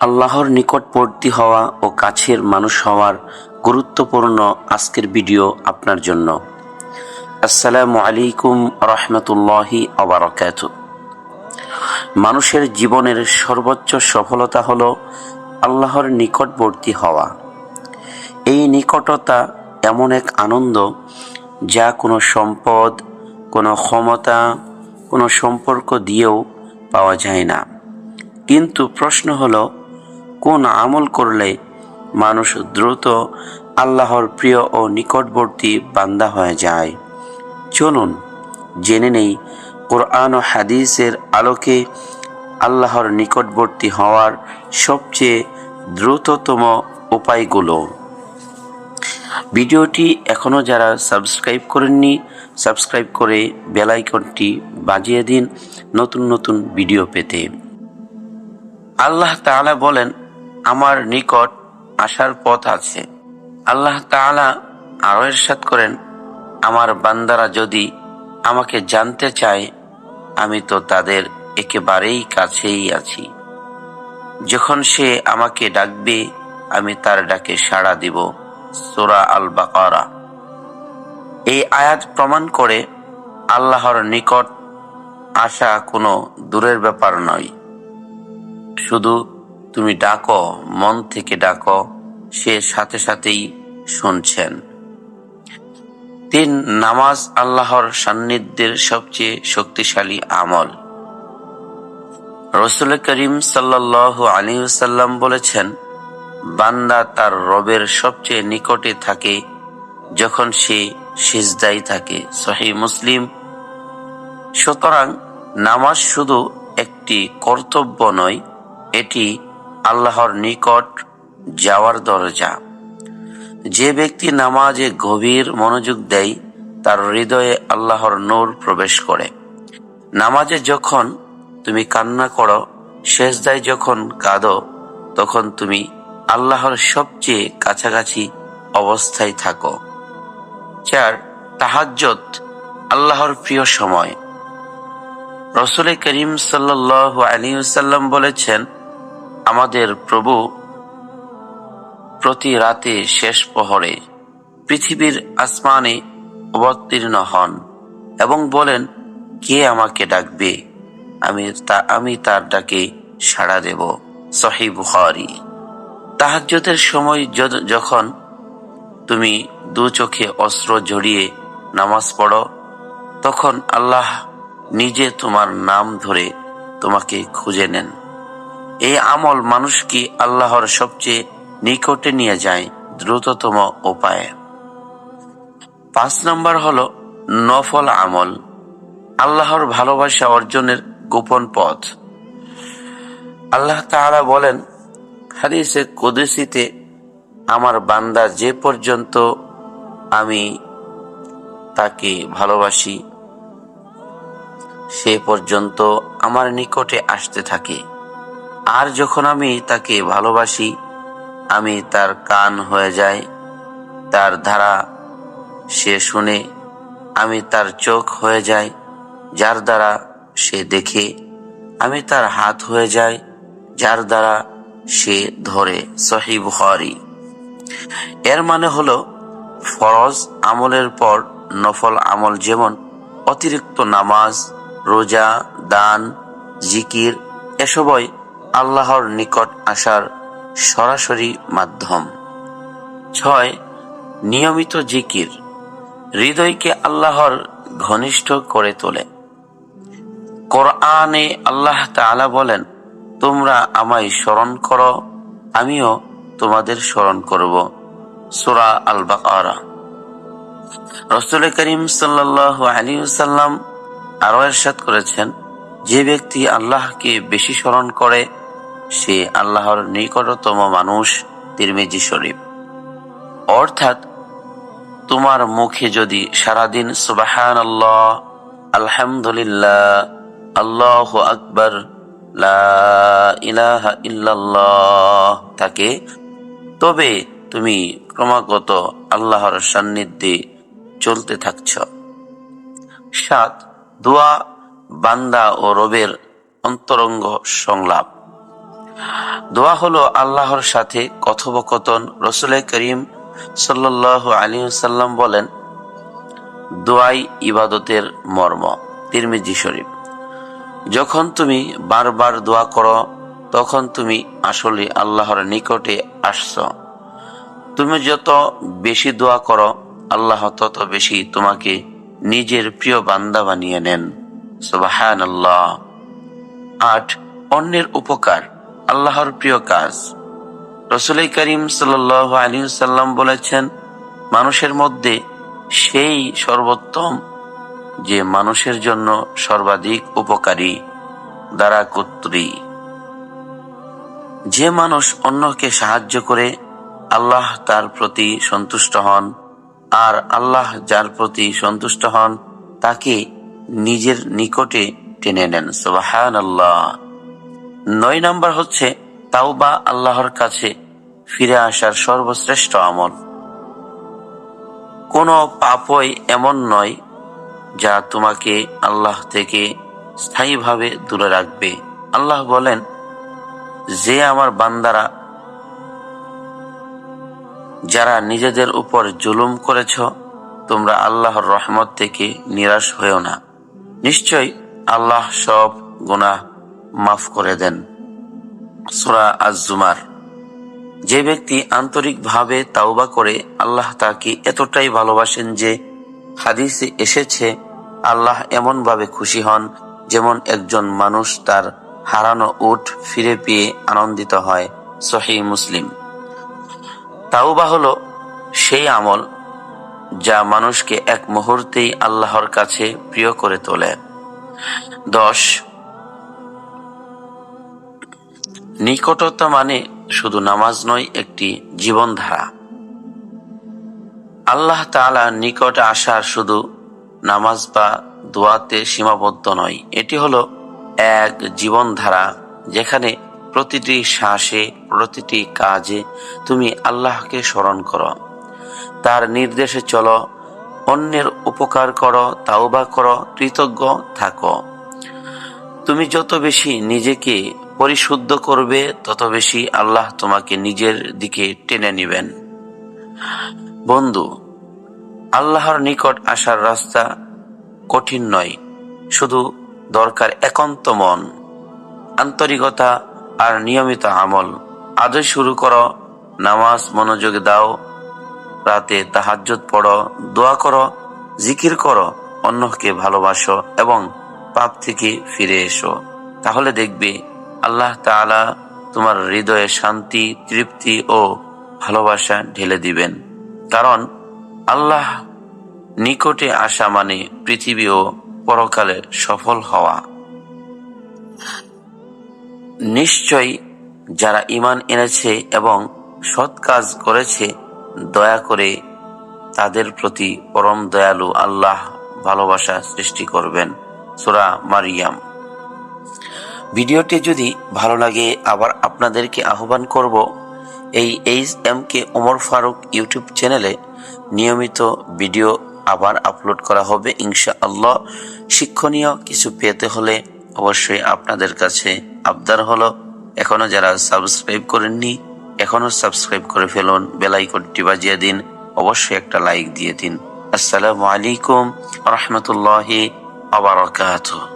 আল্লাহর নিকটবর্তী হওয়া ও কাছের মানুষ হওয়ার গুরুত্বপূর্ণ আজকের ভিডিও আপনার জন্য। আসসালামু আলাইকুম রহমতুল্লাহি আবরকাত। মানুষের জীবনের সর্বোচ্চ সফলতা হল আল্লাহর নিকটবর্তী হওয়া। এই নিকটতা এমন এক আনন্দ যা কোনো সম্পদ, কোনো ক্ষমতা, কোনো সম্পর্ক দিয়েও পাওয়া যায় না। কিন্তু প্রশ্ন হলো কোন আমল করলে মানুষ দ্রুত আল্লাহর প্রিয় ও নিকটবর্তী বান্দা হয়ে যায়? চলুন, জেনে নেই কোরআন ও হাদিসের আলোকে আল্লাহর নিকটবর্তী হওয়ার সবচেয়ে দ্রুততম উপায়গুলো। ভিডিওটি এখনও যারা সাবস্ক্রাইব করেননি, সাবস্ক্রাইব করে বেল আইকনটি বাজিয়ে দিন নতুন নতুন ভিডিও পেতে। আল্লাহ তাআলা বলেন আমার নিকট আসার পথ আছে। আল্লাহ তাআলা আরও ইরশাদ করেন, আমার বান্দারা যদি আমাকে জানতে চায়, আমি তো তাদের একেবারেই কাছেই আছি। যখন সে আমাকে ডাকবে, আমি তার ডাকে সাড়া দিব। সূরা আল বাকারা এই আয়াত প্রমাণ করে আল্লাহর নিকট আসা কোনো দূরের ব্যাপার নয়। শুধু তুমি ডাকো, মন থেকে ডাকো, সে সাথে সাথেই শুনছেন। তিন, নামাজ আল্লাহর সান্নিধ্যের সবচেয়ে শক্তিশালী আমল। রসুল করিম সাল্লাল্লাহু আলী সাল্লাম বলেছেন, বান্দা তার রবের সবচেয়ে নিকটে থাকে যখন সে সিজদাই থাকে, সহি মুসলিম। সুতরাং নামাজ শুধু একটি কর্তব্য নয়, এটি আল্লাহর নিকট যাওয়ার দরজা। যে ব্যক্তি নামাজে গভীর মনোযোগ দেয়, তার হৃদয়ে আল্লাহর নূর প্রবেশ করে। নামাজে যখন তুমি কান্না করো শেষদায় যখন কাঁদো, তখন তুমি আল্লাহর সবচেয়ে কাছাকাছি অবস্থায় থাকো। চার তাহাজ্জত আল্লাহর প্রিয় সময়। রসুল করিম সাল্লাহ আলী সাল্লাম বলেছেন আমাদের প্রভু প্রতি রাতে শেষ প্রহরে পৃথিবীর আসমানে অবতীর্ণ হন এবং বলেন, কে আমাকে ডাকবে? আমি তা, আমি তার ডাকে সাড়া দেব। সহি বুখারি। তাহাজ্যতের সময় যখন তুমি দু চোখে অস্ত্র জড়িয়ে নামাজ পড়ো, তখন আল্লাহ নিজে তোমার নাম ধরে তোমাকে খুঁজে নেন। এই আমল মানুষকে আল্লাহর সবচেয়ে নিকটে নিয়ে যায় দ্রুততম উপায়ে। পাঁচ নম্বর হল নফল আমল। আল্লাহর ভালোবাসা অর্জনের গোপন পথ। আল্লাহ তাহারা বলেন, হাদিসে কুদসিতে, আমার বান্দা যে পর্যন্ত আমি তাকে ভালোবাসি, সে পর্যন্ত আমার নিকটে আসতে থাকে। আর যখন আমি তাকে ভালোবাসি, আমি তার কান হয়ে যাই, তার ধারা সে শুনে আমি তার চোখ হয়ে যাই, যার দ্বারা সে দেখে আমি তার হাত হয়ে যাই, যার দ্বারা সে ধরে সহি বুখারি। এর মানে হলো, ফরজ আমলের পর নফল আমল যেমন অতিরিক্ত নামাজ, রোজা, দান, জিকির এসবই আল্লাহর নিকট আসার সরাসরি মাধ্যম। ছয়, নিয়মিত জিকির। হৃদয়কে আল্লাহর ঘনিষ্ঠ করে তোলে। কোরআনে আল্লাহ তাআলা বলেন, তোমরা আমায় স্মরণ করো, আমিও তোমাদের স্মরণ করব। সূরা আল বাকারা রসুল করিম সাল্লাল্লাহু আলাইহি সাল্লাম আরও ইরশাদ করেছেন যে ব্যক্তি আল্লাহকে বেশি স্মরণ করে, সে আল্লাহর নিকটতম মানুষ তিরমিজি শরীফ। অর্থাৎ, তোমার মুখে যদি সারাদিন সুবাহান আল্লাহ আলহামদুলিল্লাহ, আল্লাহ আকবর ইল্লাল্লাহ থাকে, তবে তুমি ক্রমাগত আল্লাহর সান্নিধ্যে চলতে থাকছ। সাত, দোয়া বান্দা ও রবের অন্তরঙ্গ সংলাপ। দোয়া হলো আল্লাহর সাথে কথোপকথন। রসুল করিম সাল্লাহ আলী সাল্লাম বলেন, দোয়াই ইবাদতের মর্ম। তিরমিজি শরীফ, যখন তুমি বারবার দোয়া করো, তখন তুমি আসলে আল্লাহর নিকটে আসছ। তুমি যত বেশি দোয়া করো, আল্লাহ তত বেশি তোমাকে নিজের প্রিয় বান্দা বানিয়ে নেন। আট, অন্যের উপকার, আল্লাহর প্রিয় কাজ। রসুল করিম সাল আলী সাল্লাম বলেছেন, মানুষের মধ্যে সেই সর্বোত্তম, যে মানুষের জন্য সর্বাধিক উপকারী দ্বারা কর্তৃ যে মানুষ অন্যকে সাহায্য করে আল্লাহ তার প্রতি সন্তুষ্ট হন, আর আল্লাহ যার প্রতি সন্তুষ্ট হন, তাকে নিজের নিকটে টেনে নেন। সুবাহান আল্লাহ নয় নাম্বার হচ্ছে তাওবা আল্লাহর কাছে ফিরে আসার সর্বশ্রেষ্ঠ আমল। কোনো পাপই এমন নয় যা তোমাকে আল্লাহ থেকে স্থায়ীভাবে দূরে রাখবে। আল্লাহ বলেন, যে আমার বান্দারা যারা নিজেদের উপর জুলুম করেছ, তোমরা আল্লাহর রহমত থেকে নিরাশ হয়েও না। নিশ্চয় আল্লাহ সব গুনাহ মাফ করে দেন। সুরা আজুমার যে ব্যক্তি আন্তরিকভাবে তাওবা করে, আল্লাহ তাকে এতটাই ভালোবাসেন যে হাদিসে এসেছে, আল্লাহ এমনভাবে খুশি হন যেমন একজন মানুষ তার হারানো উট ফিরে পেয়ে আনন্দিত হয়। সহি মুসলিম। তাওবা হলো সেই আমল যা মানুষকে এক মুহূর্তেই আল্লাহর কাছে প্রিয় করে তোলে। দশ, নিকটতা মানে শুধু নামাজ নয়, একটি জীবনধারা। আল্লাহ তাআলা নিকট আসার শুধু নামাজ বা দোয়াতে সীমাবদ্ধ নয়। এটি হলো এক জীবনধারা যেখানে প্রতিটি শ্বাসে, প্রতিটি কাজে তুমি আল্লাহকে স্মরণ করো। তার নির্দেশে চলো, অন্যের উপকার করো, তাওবা করো, কৃতজ্ঞ থাকো। তুমি যত বেশি নিজেকে পরিশুদ্ধ করবে, তত বেশি আল্লাহ তোমাকে নিজের দিকে টেনে নিবেন। বন্ধু, আল্লাহর নিকট আসার রাস্তা কঠিন নয়, শুধু দরকার একান্ত মন, আন্তরিকতা আর নিয়মিত আমল। আজই শুরু করো, নামাজ মনোযোগ দাও রাতে তাহাজ্জুদ পড়ো, দোয়া করো, জিকির করো, অন্যকে ভালোবাসো এবং পাপ থেকে ফিরে এসো। তাহলে দেখবে আল্লাহ তাআলা তোমার হৃদয়ে শান্তি, তৃপ্তি ও ভালোবাসা ঢেলে দিবেন। কারণ আল্লাহ নিকটে আসা মানে পৃথিবী ও পরকালে সফল হওয়া। নিশ্চয় যারা ইমান এনেছে এবং সৎ কাজ করেছে দয়া করে তাদের প্রতি পরম দয়ালু আল্লাহ ভালোবাসা সৃষ্টি করবেন। সুরা মারিয়াম। ভিডিওটি যদি ভালো লাগে, আবার আপনাদেরকে আহ্বান করব, এই H M K Omar Faruk YouTube চ্যানেলে নিয়মিত ভিডিও আবার আপলোড করা হবে ইনশা আল্লাহ শিক্ষণীয় কিছু পেতে হলে অবশ্যই আপনাদের কাছে আবদার হলো, এখনও যারা সাবস্ক্রাইব করেননি এখনও সাবস্ক্রাইব করে ফেলুন বেলাইকনটি বাজিয়ে দিন, অবশ্যই একটা লাইক দিয়ে দিন। আসসালামু আলাইকুম, রহমতুল্লাহি, আবরাকাতুহ।